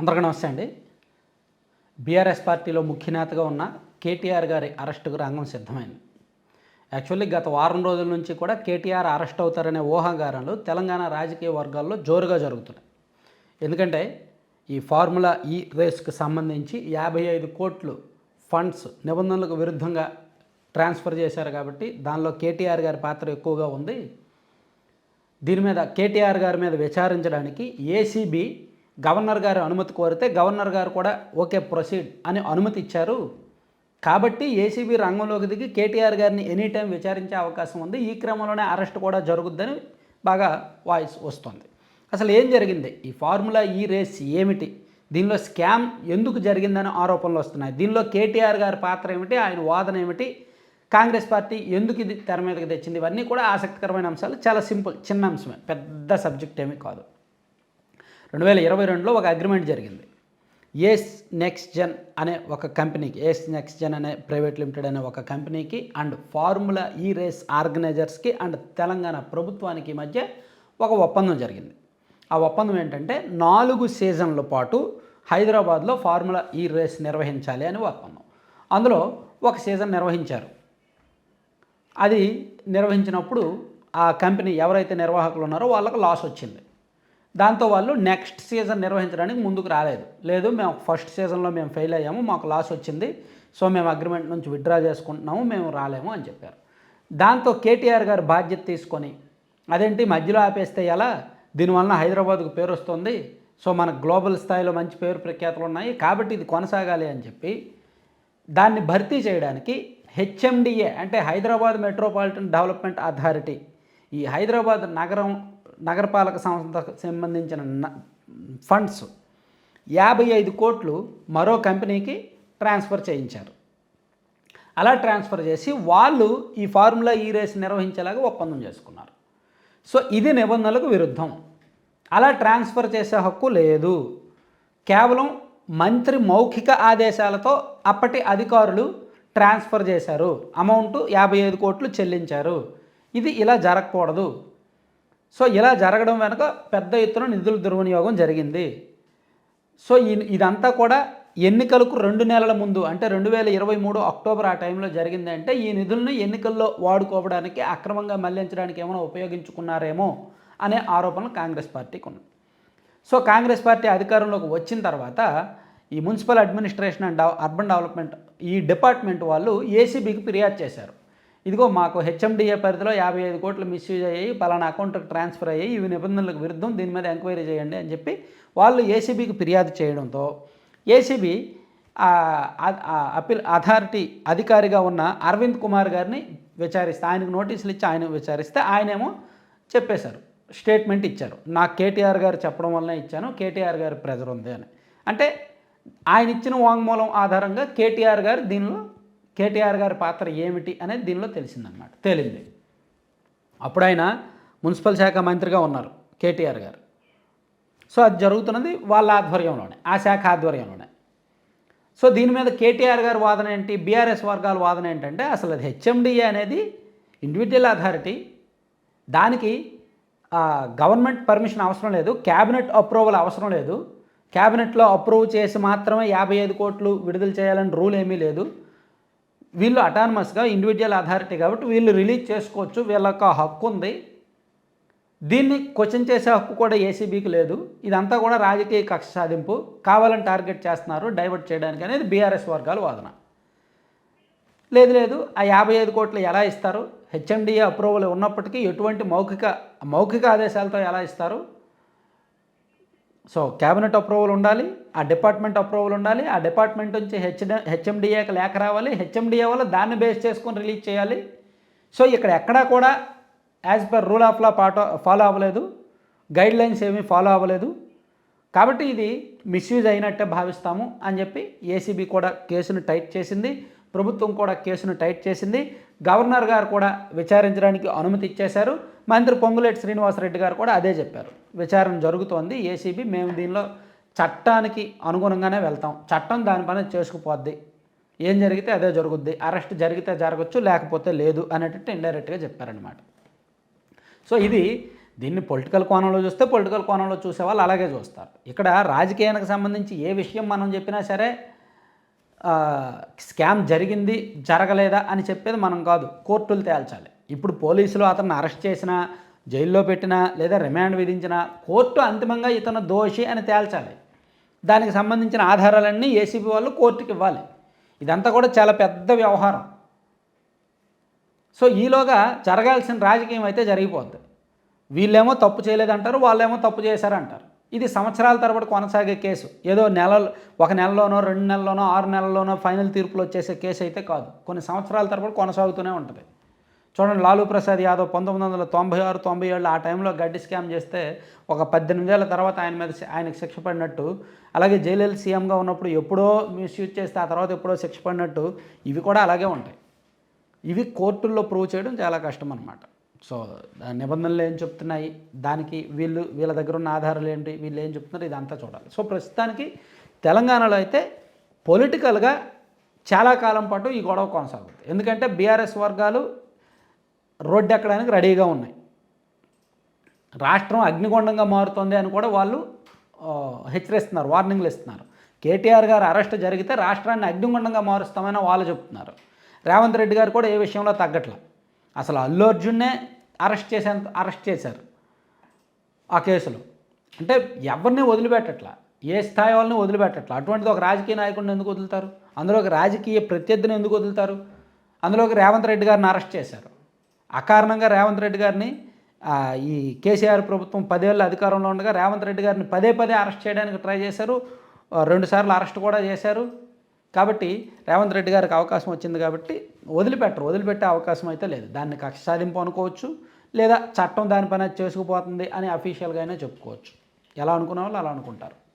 అందరికీ నమస్తే అండి. బీఆర్ఎస్ పార్టీలో ముఖ్య నేతగా ఉన్న కేటీఆర్ గారి అరెస్టుకు రంగం సిద్ధమైంది. యాక్చువల్లీ గత వారం రోజుల నుంచి కూడా కేటీఆర్ అరెస్ట్ అవుతారనే ఊహాగానాలు తెలంగాణ రాజకీయ వర్గాల్లో జోరుగా జరుగుతున్నాయి. ఎందుకంటే ఈ ఫార్ములా ఈ రేస్కి సంబంధించి యాభై ఐదు కోట్లు ఫండ్స్ నిబంధనలకు విరుద్ధంగా ట్రాన్స్ఫర్ చేశారు కాబట్టి దానిలో కేటీఆర్ గారి పాత్ర ఎక్కువగా ఉంది. దీని మీద కేటీఆర్ గారి మీద విచారించడానికి ఏసీబీ గవర్నర్ గారు అనుమతి కోరితే గవర్నర్ గారు కూడా ఓకే ప్రొసీడ్ అని అనుమతి ఇచ్చారు. కాబట్టి ఏసీబీ రంగంలోకి దిగి కేటీఆర్ గారిని ఎనీ టైం విచారించే అవకాశం ఉంది. ఈ క్రమంలోనే అరెస్ట్ కూడా జరుగుద్దని బాగా వాయిస్ వస్తుంది. అసలు ఏం జరిగింది? ఈ ఫార్ములా ఈ రేస్ ఏమిటి? దీనిలో స్కామ్ ఎందుకు జరిగిందని ఆరోపణలు వస్తున్నాయి. దీనిలో కేటీఆర్ గారి పాత్ర ఏమిటి? ఆయన వాదన ఏమిటి? కాంగ్రెస్ పార్టీ ఎందుకు ఇది తెర మీదకి తెచ్చింది? ఇవన్నీ కూడా ఆసక్తికరమైన అంశాలు. చాలా సింపుల్ చిన్న అంశమే. పెద్ద సబ్జెక్ట్ ఏమీ కాదు. రెండు వేల ఇరవై రెండులో ఒక అగ్రిమెంట్ జరిగింది. ఏస్ నెక్స్ట్ జెన్ అనే ఒక కంపెనీకి ఏస్ నెక్స్ట్ జెన్ అనే ప్రైవేట్ లిమిటెడ్ అనే ఒక కంపెనీకి and formula e E race ఆర్గనైజర్స్కి and Telangana ప్రభుత్వానికి మధ్య ఒక ఒప్పందం జరిగింది. ఆ ఒప్పందం ఏంటంటే నాలుగు సీజన్ల పాటు హైదరాబాద్లో ఫార్ములా e ఈ రేస్ నిర్వహించాలి అని ఒప్పందం. అందులో ఒక సీజన్ నిర్వహించారు. అది నిర్వహించినప్పుడు ఆ కంపెనీ ఎవరైతే నిర్వాహకులు ఉన్నారో వాళ్ళకు లాస్ వచ్చింది. దాంతో వాళ్ళు నెక్స్ట్ సీజన్ నిర్వహించడానికి ముందుకు రాలేదు. లేదు మేము ఫస్ట్ సీజన్లో మేము ఫెయిల్ అయ్యాము మాకు లాస్ వచ్చింది సో మేము అగ్రిమెంట్ నుంచి విత్డ్రా చేసుకుంటున్నాము మేము రాలేము అని చెప్పారు. దాంతో కేటీఆర్ గారు బాధ్యత తీసుకొని అదేంటి మధ్యలో ఆపేస్తే ఎలా? దీనివలన హైదరాబాద్కు పేరు వస్తుంది సో మనకు గ్లోబల్ స్థాయిలో మంచి పేరు ప్రఖ్యాతులు ఉన్నాయి కాబట్టి ఇది కొనసాగాలి అని చెప్పి దాన్ని భర్తీ చేయడానికి హెచ్ఎండిఏ అంటే హైదరాబాద్ మెట్రోపాలిటన్ డెవలప్మెంట్ అథారిటీ ఈ హైదరాబాద్ నగరం నగరపాలక సంస్థకు సంబంధించిన ఫండ్స్ యాభై ఐదు కోట్లు మరో కంపెనీకి ట్రాన్స్ఫర్ చేయించారు. అలా ట్రాన్స్ఫర్ చేసి వాళ్ళు ఈ ఫార్ములా ఈ రేస్ నిర్వహించేలాగా ఒప్పందం చేసుకున్నారు. సో ఇది నిబంధనలకు విరుద్ధం. అలా ట్రాన్స్ఫర్ చేసే హక్కు లేదు. కేవలం మంత్రి మౌఖిక ఆదేశాలతో అప్పటి అధికారులు ట్రాన్స్ఫర్ చేశారు. అమౌంట్ యాభై ఐదు కోట్లు చెల్లించారు. ఇది ఇలా జరగకూడదు. సో ఇలా జరగడం వెనుక పెద్ద ఎత్తున నిధుల దుర్వినియోగం జరిగింది. సో ఈ- ఇదంతా కూడా ఎన్నికలకు రెండు నెలల ముందు అంటే రెండు వేల ఇరవై మూడు అక్టోబర్ ఆ టైంలో జరిగిందంటే ఈ నిధులను ఎన్నికల్లో వాడుకోవడానికి అక్రమంగా మళ్ళించడానికి ఏమైనా ఉపయోగించుకున్నారేమో అనే ఆరోపణలు కాంగ్రెస్ పార్టీకి ఉన్నాయి. సో కాంగ్రెస్ పార్టీ అధికారంలోకి వచ్చిన తర్వాత ఈ municipal administration and urban development ఈ డిపార్ట్మెంట్ వాళ్ళు ఏసీబీకి ఫిర్యాదు చేశారు. ఇదిగో మాకు హెచ్ఎండిఏ పరిధిలో యాభై ఐదు కోట్లు మిస్యూజ్ అయ్యాయి పలానా అకౌంట్కి ట్రాన్స్ఫర్ అయ్యాయి ఇవి నిబంధనలకు విరుద్ధం దీని మీద ఎంక్వైరీ చేయండి అని చెప్పి వాళ్ళు ఏసీబీకి ఫిర్యాదు చేయడంతో ఏసీబీ అపీల్ అథారిటీ అధికారిగా ఉన్న అరవింద్ కుమార్ గారిని విచారిస్తే ఆయనకు నోటీసులు ఇచ్చి ఆయన విచారిస్తే ఆయనేమో చెప్పేశారు స్టేట్మెంట్ ఇచ్చారు. నాకు కేటీఆర్ గారు చెప్పడం వల్లనే ఇచ్చాను కేటీఆర్ గారి ప్రెజర్ ఉంది అని. అంటే ఆయన ఇచ్చిన వాంగ్మూలం ఆధారంగా కేటీఆర్ గారు దీనిలో కేటీఆర్ గారి పాత్ర ఏమిటి అనేది దీనిలో తెలిసిందనమాట తేలింది. అప్పుడు ఆయన మున్సిపల్ శాఖ మంత్రిగా ఉన్నారు కేటీఆర్ గారు. సో అది జరుగుతున్నది వాళ్ళ ఆధ్వర్యంలోనే ఆ శాఖ ఆధ్వర్యంలోనే. సో దీని మీద కేటీఆర్ గారి వాదన ఏంటి బీఆర్ఎస్ వర్గాల వాదన ఏంటంటే అసలు అది హెచ్ఎండిఏ అనేది ఇండివిజువల్ అథారిటీ దానికి గవర్నమెంట్ పర్మిషన్ అవసరం లేదు క్యాబినెట్ అప్రూవల్ అవసరం లేదు. క్యాబినెట్లో అప్రూవ్ చేసి మాత్రమే యాభై ఐదు కోట్లు విడుదల చేయాలని రూల్ ఏమీ లేదు. వీళ్ళు అటానమస్గా ఇండివిజువల్ అథారిటీ కాబట్టి వీళ్ళు రిలీజ్ చేసుకోవచ్చు. వీళ్ళొక హక్కు ఉంది. దీన్ని క్వశ్చన్ చేసే హక్కు కూడా ఏసీబీకి లేదు. ఇదంతా కూడా రాజకీయ కక్ష సాధింపు. కావాలని టార్గెట్ చేస్తున్నారు. డైవర్ట్ చేయడానికి అనేది బీఆర్ఎస్ వర్గాల వాదన. లేదు లేదు. ఆ యాభై ఐదు కోట్లు ఎలా ఇస్తారు? హెచ్ఎండిఏ అప్రూవల్ ఉన్నప్పటికీ ఎటువంటి మౌఖిక మౌఖిక ఆదేశాలతో ఎలా ఇస్తారు? సో క్యాబినెట్ అప్రూవల్ ఉండాలి ఆ డిపార్ట్మెంట్ అప్రూవల్ ఉండాలి ఆ డిపార్ట్మెంట్ నుంచి హెచ్డి హెచ్ఎండిఏకి లేఖ రావాలి హెచ్ఎండిఏ వల్ల దాన్ని బేస్ చేసుకొని రిలీజ్ చేయాలి. సో ఇక్కడ ఎక్కడా కూడా as per rule of law పాట ఫాలో అవ్వలేదు గైడ్ లైన్స్ ఏమీ ఫాలో అవ్వలేదు. కాబట్టి ఇది మిస్యూజ్ అయినట్టే భావిస్తాము అని చెప్పి ఏసీబీ కూడా కేసును టైట్ చేసింది. ప్రభుత్వం కూడా కేసును టైట్ చేసింది. గవర్నర్ గారు కూడా విచారించడానికి అనుమతి ఇచ్చేశారు. మంత్రి పొంగులేటి శ్రీనివాసరెడ్డి గారు కూడా అదే చెప్పారు. విచారణ జరుగుతోంది. ఏసీబీ మేము దీనిలో చట్టానికి అనుగుణంగానే వెళ్తాం. చట్టం దాని పని చేసుకుపోద్ది. ఏం జరిగితే అదే జరుగుద్ది. అరెస్ట్ జరిగితే జరగచ్చు లేకపోతే లేదు అనేటట్టు ఇండైరెక్ట్గా చెప్పారనమాట సో ఇది దీన్ని పొలిటికల్ కోణంలో చూస్తే పొలిటికల్ కోణంలో చూసేవాళ్ళు అలాగే చూస్తారు. ఇక్కడ రాజకీయానికి సంబంధించి ఏ విషయం మనం చెప్పినా సరే స్కామ్ జరిగింది జరగలేదా అని చెప్పేది మనం కాదు. కోర్టులు తేల్చాలి. ఇప్పుడు పోలీసులు అతన్ని అరెస్ట్ చేసినా జైల్లో పెట్టినా లేదా రిమాండ్ విధించినా కోర్టు అంతిమంగా ఇతను దోషి అని తేల్చాలి. దానికి సంబంధించిన ఆధారాలన్నీ ఏసీబీ వాళ్ళు కోర్టుకి ఇవ్వాలి. ఇదంతా కూడా చాలా పెద్ద వ్యవహారం. సో ఈలోగా జరగాల్సిన రాజకీయం అయితే జరిగిపోద్ది. వీళ్ళేమో తప్పు చేయలేదంటారు వాళ్ళేమో తప్పు చేశారంటారు. ఇది సంవత్సరాల తరబడి కొనసాగే కేసు. ఏదో నెలలు ఒక నెలలోనో రెండు నెలల్లోనో ఆరు నెలల్లోనో ఫైనల్ తీర్పులు వచ్చేసే కేసు అయితే కాదు. కొన్ని సంవత్సరాల తరబడి కొనసాగుతూనే ఉంటుంది. చూడండి లాలూ ప్రసాద్ యాదవ్ పంతొమ్మిది వందల తొంభై ఆరు తొంభై ఏళ్ళు ఆ టైంలో గడ్డి స్కామ్ చేస్తే ఒక పద్దెనిమిదేళ్ళ తర్వాత ఆయన మీద ఆయనకు శిక్ష పడినట్టు అలాగే జైలు సీఎంగా ఉన్నప్పుడు ఎప్పుడో మిస్యూజ్ చేస్తే ఆ తర్వాత ఎప్పుడో శిక్ష పడినట్టు ఇవి కూడా అలాగే ఉంటాయి. ఇవి కోర్టుల్లో ప్రూవ్ చేయడం చాలా కష్టం అనమాట సో నిబంధనలు ఏం చెప్తున్నాయి? దానికి వీళ్ళు వీళ్ళ దగ్గర ఉన్న ఆధారాలు ఏంటి? వీళ్ళు ఏం చెప్తున్నారు? ఇదంతా చూడాలి. సో ప్రస్తుతానికి తెలంగాణలో అయితే పొలిటికల్గా చాలా కాలం పాటు ఈ గొడవ కొనసాగుతుంది. ఎందుకంటే బీఆర్ఎస్ వర్గాలు రోడ్డు ఎక్కడానికి రెడీగా ఉన్నాయి. రాష్ట్రం అగ్నిగుండంగా మారుతుంది అని కూడా వాళ్ళు హెచ్చరిస్తున్నారు వార్నింగ్లు ఇస్తున్నారు. కేటీఆర్ గారు అరెస్ట్ జరిగితే రాష్ట్రాన్ని అగ్నిగుండంగా మారుస్తామని వాళ్ళు చెప్తున్నారు. రేవంత్ రెడ్డి గారు కూడా ఏ విషయంలో తగ్గట్లేదు అసలు అల్లు అర్జున్నే అరెస్ట్ చేసేంత అరెస్ట్ చేశారు ఆ కేసులో. అంటే ఎవరిని వదిలిపెట్టట్లా? ఏ స్థాయి వాళ్ళని వదిలిపెట్టట్లా? అటువంటిది ఒక రాజకీయ నాయకుడిని ఎందుకు వదులుతారు? అందులో ఒక రాజకీయ ప్రత్యర్థిని ఎందుకు వదులుతారు? అందులోకి రేవంత్ రెడ్డి గారిని అరెస్ట్ చేశారు. అకారణంగా రేవంత్ రెడ్డి గారిని ఈ కేసీఆర్ ప్రభుత్వం పదేళ్ళ అధికారంలో ఉండగా రేవంత్ రెడ్డి గారిని పదే పదే అరెస్ట్ చేయడానికి ట్రై చేశారు. రెండుసార్లు అరెస్ట్ కూడా చేశారు. కాబట్టి రేవంత్ రెడ్డి గారికి అవకాశం వచ్చింది కాబట్టి వదిలిపెట్టరు. వదిలిపెట్టే అవకాశం అయితే లేదు. దాన్ని కక్ష సాధింపు అనుకోవచ్చు లేదా చట్టం దాని పని చేసుకుపోతుంది అని అఫీషియల్గా అయినా చెప్పుకోవచ్చు. ఎలా అనుకున్న వాళ్ళు అలా అనుకుంటారు.